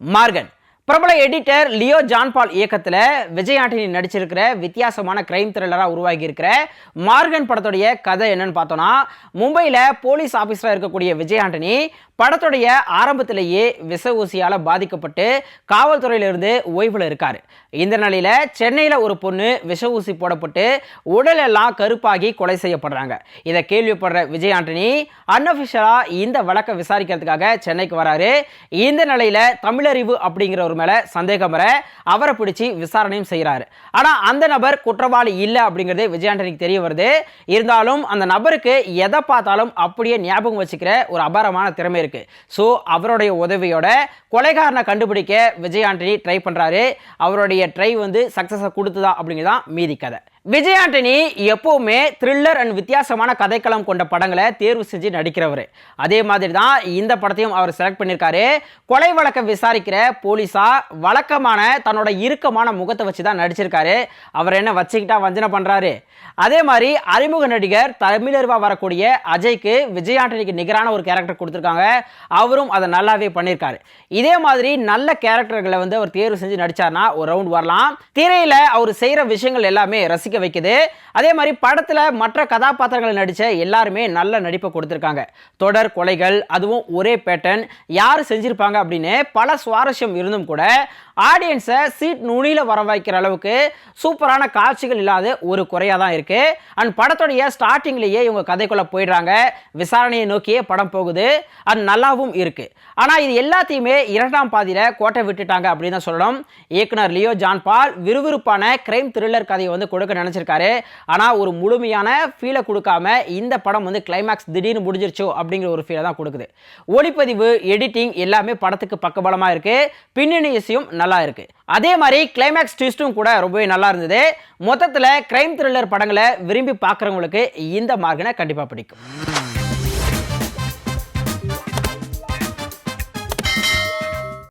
Morgan. பிரபல editor Leo John Paul இயக்கத்தில் விஜய் ஆண்டனி நடிச்சிருக்கிற வித்தியாசமான கிரைம் த்ரில்லராக உருவாகி இருக்கிற மார்கன் படத்துடைய கதை என்னன்னு பார்த்தோன்னா மும்பையில் போலீஸ் ஆஃபீஸராக இருக்கக்கூடிய விஜய் ஆண்டனி படத்துடைய ஆரம்பத்திலேயே விச ஊசியால் பாதிக்கப்பட்டு காவல்துறையிலிருந்து ஓய்வில் இருக்கார். இந்த நிலையில் சென்னையில் ஒரு பொண்ணு விஷ ஊசி போடப்பட்டு உடலெல்லாம் கருப்பாகி கொலை செய்யப்படுறாங்க. இதை கேள்விப்படுற விஜய் ஆண்டனி அன்அஃபிஷியலாக இந்த வழக்கை விசாரிக்கிறதுக்காக சென்னைக்கு வராரு. இந்த நிலையில் தமிழறிவு அப்படிங்கிற ஒரு மேலே சந்தேகம் வர அவரை பிடிச்சி விசாரணையும் செய்கிறாரு ஆனால் அந்த நபர் குற்றவாளி இல்லை அப்படிங்கிறது விஜயாண்டனிக்கு தெரிய வருது. இருந்தாலும் அந்த நபருக்கு எதை பார்த்தாலும் அப்படியே ஞாபகம் வச்சுக்கிற ஒரு அபாரமான திறமை இருக்கு. ஸோ அவருடைய உதவியோட கொலைகாரனை கண்டுபிடிக்க விஜய் ஆண்டனி ட்ரை பண்ணுறாரு அவருடைய ட்ரை வந்து சக்ஸஸை கொடுத்துதா அப்படிங்கிறதான் மீதி கதை. விஜய் ஆண்டனி த்ரில்லர் அண்ட் வித்தியாசமான கதைக்களம் கொண்ட படங்களை தேர்வு செஞ்சு நடிக்கிறவர். அதே மாதிரி தான் இந்த படத்தையும் அவர் செலக்ட் பண்ணியிருக்காரு. கொலை வழக்கை விசாரிக்கிற போலீஸா வழக்கமான தன்னோட இறுக்கமான முகத்தை வச்சு தான் நடிச்சிருக்காரு. அவர் என்ன வச்சுக்கிட்டா வஞ்சனை பண்ணுறாரு அதே மாதிரி அறிமுக நடிகர் தமிழர்வா வரக்கூடிய அஜய்க்கு விஜய் ஆண்டனிக்கு நிகரான ஒரு கேரக்டர் கொடுத்துருக்காங்க. அவரும் அதை நல்லாவே பண்ணியிருக்காரு. இதே மாதிரி நல்ல கேரக்டர்களை வந்து அவர் தேர்வு செஞ்சு நடிச்சார்னா ஒரு ரவுண்ட் வரலாம். திரையில் அவர் செய்கிற விஷயங்கள் எல்லாமே ரசிக்க வைக்குது. அதே மாதிரி படத்தில் மற்ற கதாபாத்திரங்களை நடித்த எல்லாருமே நல்ல நடிப்பை கொடுத்துருக்காங்க. தொடர் கொலைகள் அதுவும் ஒரே பேட்டர்ன் யார் செஞ்சிருப்பாங்க அப்படின்னு பல சுவாரஸ்யம் இருந்தும் கூட ஆடியன்ஸை சீட் நுனியில் வர வைக்கிற அளவுக்கு சூப்பரான காட்சிகள் இல்லாத ஒரு குறையாக தான் இருக்குது அண்ட் படத்துடைய ஸ்டார்டிங்லேயே இவங்க கதைக்குள்ளே போயிடுறாங்க. விசாரணையை நோக்கியே படம் போகுது. அது நல்லாவும் இருக்குது ஆனால் இது எல்லாத்தையுமே இரண்டாம் பாதியில் கோட்டை விட்டுட்டாங்க அப்படின்னு தான் சொல்லணும். இயக்குனர் லியோ ஜான் பால் விறுவிறுப்பான கிரைம் த்ரில்லர் கதையை வந்து கொடுக்க நினச்சிருக்காரு. ஆனால் ஒரு முழுமையான ஃபீலை கொடுக்காம இந்த படம் வந்து கிளைமேக்ஸ் திடீர்னு முடிஞ்சிருச்சோ அப்படிங்கிற ஒரு ஃபீலை தான் கொடுக்குது. ஒளிப்பதிவு எடிட்டிங் எல்லாமே படத்துக்கு பக்கபலமாக இருக்குது பின்னணி இசையும் நல்லா இருக்குது அதே மாதிரி கிளைமேக்ஸ் ட்விஸ்ட்டும் கூட ரொம்பவே நல்லா இருந்தது. மொத்தத்தில் கிரைம் த்ரில்லர் படங்களை விரும்பி பார்க்குறவங்களுக்கு இந்த மார்கனை கண்டிப்பாக பிடிக்கும்.